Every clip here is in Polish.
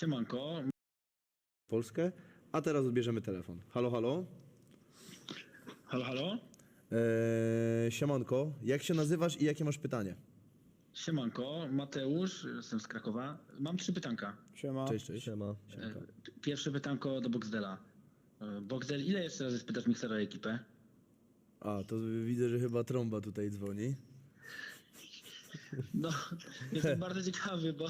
Siemanko, Polskę, a teraz odbierzemy telefon. Halo, halo. halo, halo? Eee, siemanko, jak się nazywasz i jakie masz pytanie? Siemanko, Mateusz, jestem z Krakowa. Mam trzy pytanka. Siema. Cześć, cześć. Siema. E, Pierwsze pytanko do Boxdela. E, Boxdel, ile jeszcze razy spytasz miksera o ekipę? A, to widzę, że chyba trąba tutaj dzwoni. No, jestem bardzo ciekawy, bo,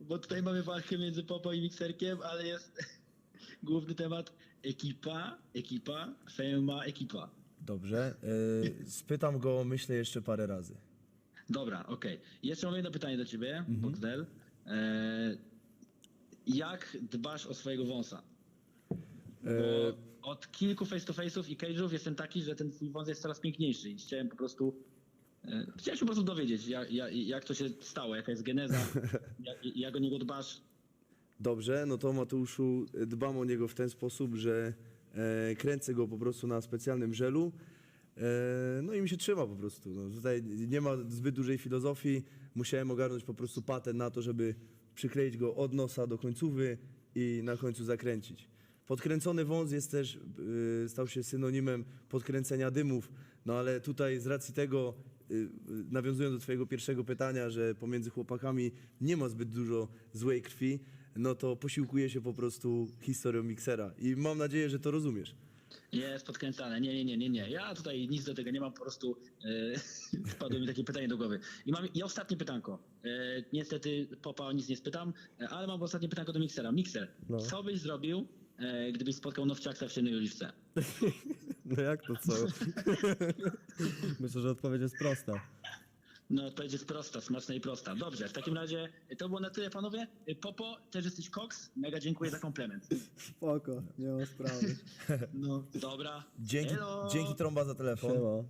bo tutaj mamy walkę między Popo i mikserkiem, ale jest główny temat ekipa, ekipa, Fema, ekipa. Dobrze, eee, spytam go, myślę, jeszcze parę razy. Dobra, okej. Jeszcze mam jedno pytanie do ciebie, Boxdel. E, jak dbasz o swojego wąsa? Bo Eee, od kilku face to face'ów i cage'ów jestem taki, że ten twój wąs jest coraz piękniejszy i chciałem po prostu e, chciałem się po prostu dowiedzieć, jak, jak, jak to się stało, jaka jest geneza, jak, jak o niego dbasz. Dobrze, no to Mateuszu, dbam o niego w ten sposób, że e, kręcę go po prostu na specjalnym żelu. E, no i mi się trzyma po prostu. No, tutaj nie ma zbyt dużej filozofii. Musiałem ogarnąć po prostu patent na to, żeby przykleić go od nosa do końcówy i na końcu zakręcić. Podkręcony wąs jest też, y, stał się synonimem podkręcenia dymów, no ale tutaj z racji tego, nawiązując do twojego pierwszego pytania, że pomiędzy chłopakami nie ma zbyt dużo złej krwi, no to posiłkuję się po prostu historią miksera i mam nadzieję, że to rozumiesz. Jest podkręcane. Nie, nie, nie, nie, nie. Ja tutaj nic do tego nie mam, po prostu e, wpadło mi takie pytanie do głowy. I mam i ostatnie pytanko. E, niestety Popa o nic nie spytam, ale mam ostatnie pytanko do miksera. Mikser, No. co byś zrobił, e, gdybyś spotkał Nowciaksa w Siennej Oliwce? No jak to co? Myślę, że odpowiedź jest prosta. No, odpowiedź jest prosta, smaczna i prosta. Dobrze, w takim razie to było na tyle, panowie. Popo, też jesteś koks. Mega dziękuję za komplement. Spoko, nie ma sprawy. No, dobra. Dzięki, dzięki trąba za telefon. Siema.